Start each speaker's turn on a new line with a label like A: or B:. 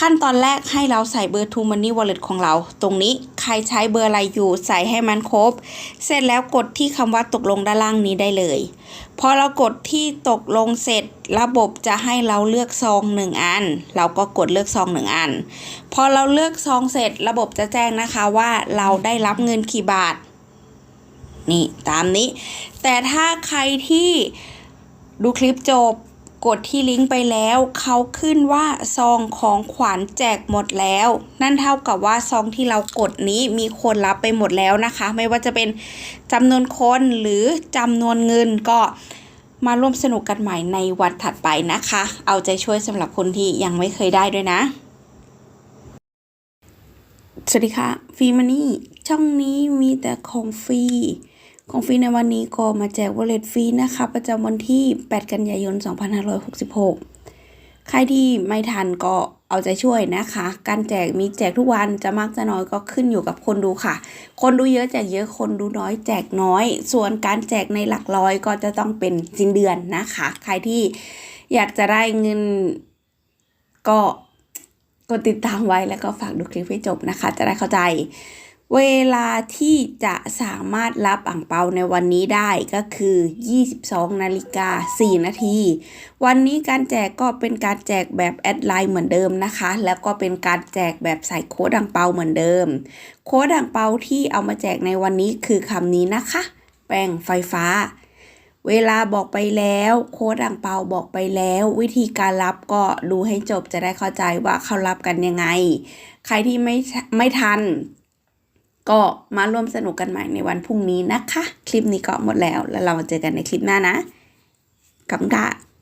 A: ขั้นตอนแรกให้เราใส่เบอร์ True Money Wallet ของเรา ตรงนี้ใครใช้เบอร์อะไรอยู่ใส่ให้มันครบ เสร็จแล้วกดที่คำว่าตกลงด้านล่างนี้ได้เลย พอเรากดที่ตกลงเสร็จ ระบบจะให้เราเลือกซองหนึ่งอัน เราก็กดเลือกซองหนึ่งอัน พอเราเลือกซองเสร็จ ระบบจะแจ้งนะคะว่าเราได้รับเงินกี่บาท นี่ตามนี้ แต่ถ้าใครที่ดูคลิปจบ กดที่ลิงก์ไปแล้ว เขาขึ้นว่าซองของขวัญแจกหมดแล้ว นั่นเท่ากับว่าซองที่เรากดนี้มีคนรับไปหมดแล้วนะคะ ไม่ว่าจะเป็นจำนวนคนหรือจำนวนเงินก็มาร่วมสนุกกันใหม่ในวันถัดไปนะคะ เอาใจช่วยสำหรับคนที่ยังไม่เคยได้ด้วยนะ สวัสดีค่ะฟรีมันนี่ช่องนี้มีแต่ของฟรี ของฟรีในวันนี้ก็มาแจกวอลเล็ตฟรีนะคะ ประจำวันที่ 8 กันยายน 2566 ใครที่ไม่ทันก็เอาใจช่วยนะคะ การแจกมีแจกทุกวันจะมากจะน้อยก็ขึ้นอยู่กับคนดูค่ะ คนดูเยอะแจกเยอะคนดูน้อยแจกน้อย ส่วนการแจกในหลักร้อยก็จะต้องเป็นสิ้นเดือนนะคะ ใครที่อยากจะได้เงินก็กดติดตามไว้แล้วก็ฝากดูคลิปให้จบนะคะ จะได้เข้าใจ เวลาที่จะสามารถรับอ่างเปาในวันนี้ได้ก็คือ 22 นาฬิกา 4 นาที วันนี้การแจกก็เป็นการแจกแบบแอดไลน์เหมือนเดิมนะคะ แล้วก็เป็นการแจกแบบใส่โค้ดอ่างเปาเหมือนเดิม โค้ดอ่างเปาที่เอามาแจกในวันนี้คือคำนี้นะคะ แป้งไฟฟ้าเวลาบอกไปแล้ว โค้ดอ่างเปาบอกไปแล้ว วิธีการรับก็ดูให้จบจะได้เข้าใจว่าเขารับกันยังไง ใครที่ไม่ไม่ทัน ก็มาร่วมสนุกกันใหม่ในวันพรุ่งนี้นะคะ คลิปนี้ก็หมดแล้ว แล้วเรามาเจอกันในคลิปหน้านะขอบคุณค่ะ